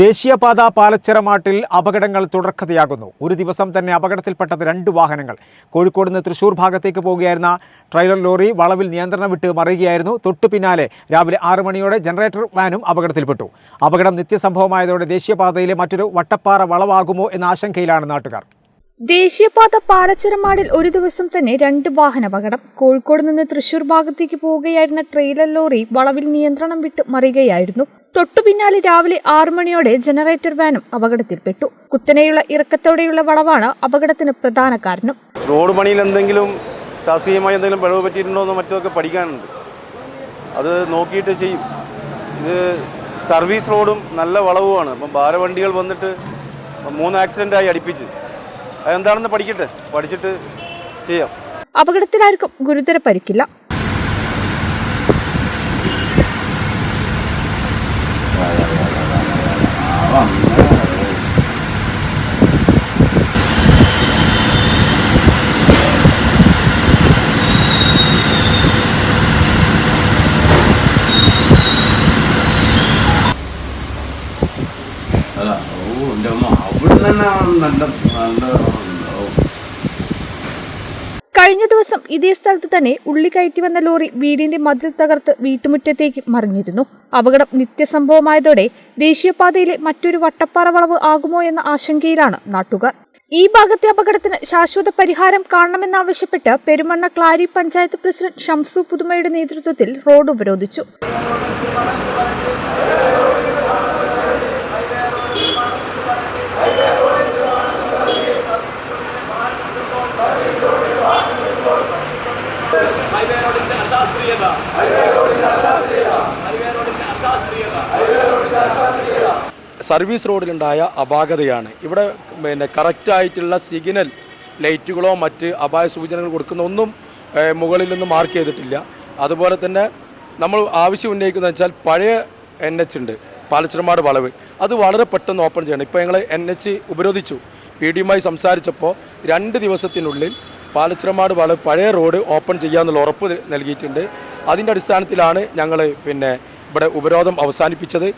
ദേശീയപാത പാലച്ചിറമാട്ടിൽ അപകടങ്ങൾ തുടർക്കഥയാകുന്നു. ഒരു ദിവസം തന്നെ അപകടത്തിൽപ്പെട്ടത് രണ്ട് വാഹനങ്ങൾ. കോഴിക്കോട് നിന്ന് തൃശൂർ ഭാഗത്തേക്ക് പോകുകയായിരുന്ന ട്രെയിലർ ലോറി വളവിൽ നിയന്ത്രണം വിട്ട് മറിയുകയായിരുന്നു. തൊട്ടു പിന്നാലെ രാവിലെ ആറ് മണിയോടെ ജനറേറ്റർ വാനും അപകടത്തിൽപ്പെട്ടു. അപകടം നിത്യസംഭവമായതോടെ ദേശീയപാതയിലെ മറ്റൊരു വട്ടപ്പാറ വളവാകുമോ എന്ന ആശങ്കയിലാണ് നാട്ടുകാർ. ദേശീയപാത പാലച്ചിറമാടിൽ ഒരു ദിവസം തന്നെ രണ്ട് വാഹനാപകടം കോഴിക്കോട് നിന്ന് തൃശൂർ ഭാഗത്തേക്ക് പോവുകയായിരുന്ന ട്രെയിലർ ലോറി വളവിൽ നിയന്ത്രണം വിട്ട് മറിയുകയായിരുന്നു. തൊട്ടു പിന്നാലെ രാവിലെ ആറു മണിയോടെ ജനറേറ്റർ വാനും അപകടത്തിൽപ്പെട്ടു. കുത്തനെയുള്ള ഇറക്കത്തോടെയുള്ള വളവാണ് അപകടത്തിന് പ്രധാന കാരണം. റോഡ് പണിയിൽ എന്തെങ്കിലും ശാസ്ത്രീയമായി എന്തെങ്കിലും പിഴവ് പറ്റിയിട്ടുണ്ടോ എന്ന് മറ്റൊക്കെ പഠിക്കാനുണ്ട്. അത് നോക്കിയിട്ട് ചെയ്യും. ഇത് സർവീസ് റോഡും നല്ല വളവുമാണ്. അപ്പം ഭാരവണ്ടികൾ വന്നിട്ട് മൂന്ന് ആക്സിഡന്റ് ആയി അടുപ്പിച്ച്. അതെന്താണെന്ന് പഠിക്കട്ടെ. പഠിച്ചിട്ട് ചെയ്യാം. അപകടത്തിലാർക്കും ഗുരുതര പരിക്കില്ല. ഓ കഴിഞ്ഞ ദിവസം ഇതേ സ്ഥലത്ത് തന്നെ ഉള്ളി കയറ്റി വന്ന ലോറി വീടിന്റെ മതിൽ തകർത്ത് വീട്ടുമുറ്റത്തേക്ക് മറിഞ്ഞിരുന്നു. അപകടം നിത്യസംഭവമായതോടെ ദേശീയപാതയിലെ മറ്റൊരു വട്ടപ്പാറ വളവ് ആകുമോ എന്ന ആശങ്കയിലാണ് നാട്ടുകാർ. ഈ ഭാഗത്തെ അപകടത്തിന് ശാശ്വത പരിഹാരം കാണണമെന്നാവശ്യപ്പെട്ട് പെരുമണ്ണ ക്ലാരി പഞ്ചായത്ത് പ്രസിഡന്റ് ഷംസു പുതുമയുടെ നേതൃത്വത്തിൽ റോഡ് ഉപരോധിച്ചു. സർവീസ് റോഡിലുണ്ടായ അപാകതയാണ്. ഇവിടെ പിന്നെ കറക്റ്റായിട്ടുള്ള സിഗ്നൽ ലൈറ്റുകളോ മറ്റ് അപായ സൂചനകൾ കൊടുക്കുന്ന ഒന്നും മുകളിൽ നിന്ന് മാർക്ക് ചെയ്തിട്ടില്ല. അതുപോലെ തന്നെ നമ്മൾ ആവശ്യം ഉന്നയിക്കുന്നത് വെച്ചാൽ പഴയ എൻ എച്ച് ഉണ്ട് പാലച്ചിറമാട് വളവ്. അത് വളരെ പെട്ടെന്ന് ഓപ്പൺ ചെയ്യണം. ഇപ്പോൾ ഞങ്ങൾ എൻ എച്ച് ഉപരോധിച്ചു. പി ഡിയുമായി സംസാരിച്ചപ്പോൾ രണ്ട് ദിവസത്തിനുള്ളിൽ പാലച്ചിറമാട് വളവ് പഴയ റോഡ് ഓപ്പൺ ചെയ്യാമെന്നുള്ള ഉറപ്പ് നൽകിയിട്ടുണ്ട്. അതിന്റെ അടിസ്ഥാനത്തിലാണ് ഞങ്ങൾ പിന്നെ ഇവിടെ ഉപരോധം അവസാനിപ്പിച്ചത്.